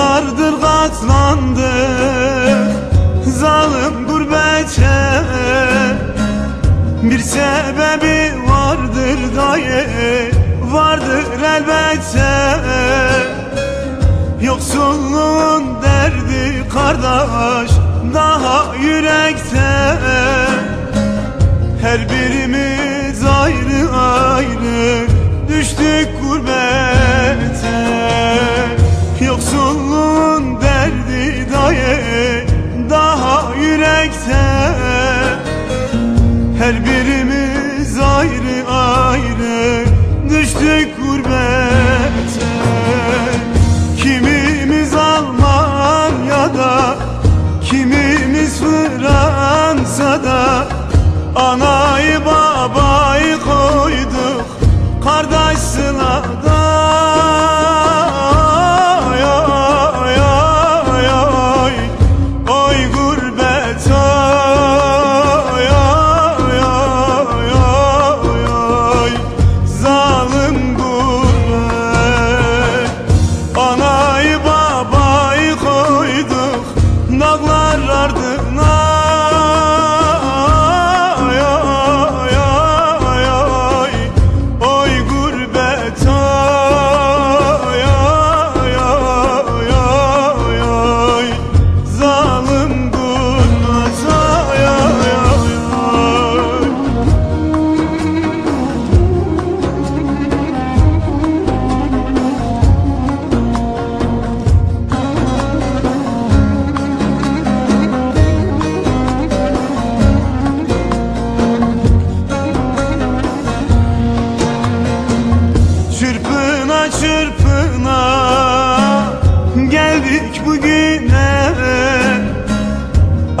yıllardır katlandık Zalim gurbete Bir sebebi vardır dayı. Vardır elbette. Yoksulluğun derdi kardeş Daha yürekte. Her birimiz ayrı ayrı Düştük yürekte her birimiz ayrı ayrı düştük gurbete. Kimimiz Almanya'da, kimimiz Fransa'da Anayı babayı koyduk kardeş sılada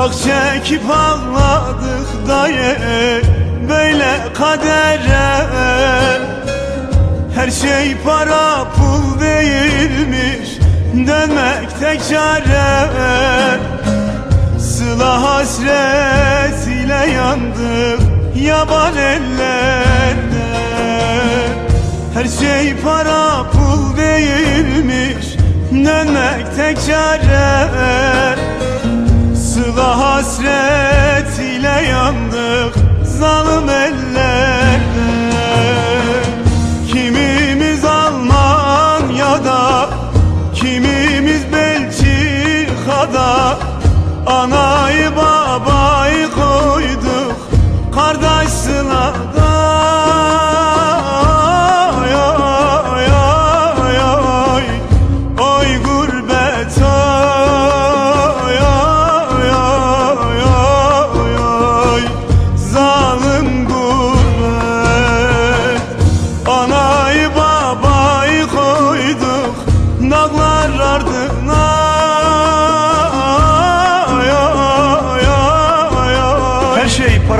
Ak çekip ağladık dayı böyle kadere. Her şey para pul değilmiş dönmek tek çare. Sıla hasret ile yandık yaban ellerde. Her şey para pul değilmiş Dönmek tek Sıla hasret ile yandık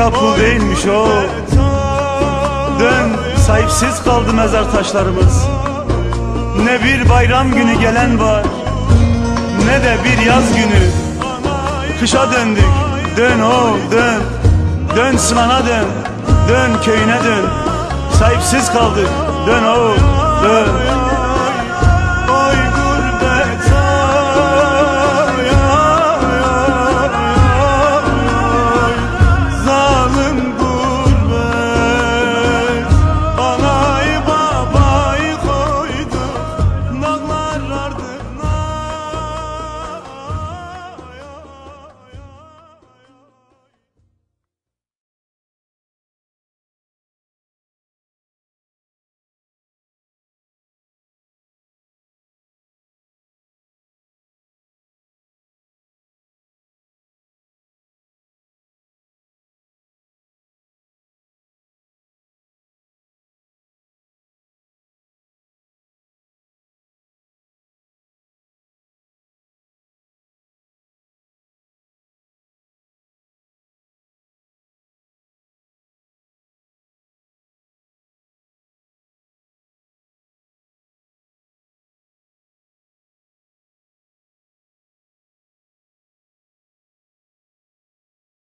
para değilmiş o. Dön sahipsiz kaldı mezar taşlarımız. Ne bir bayram günü gelen var Ne de bir yaz günü. Kışa döndük Dön o dön. Dön sılana dön Dön köyüne dön. Sahipsiz kaldık Dön o dön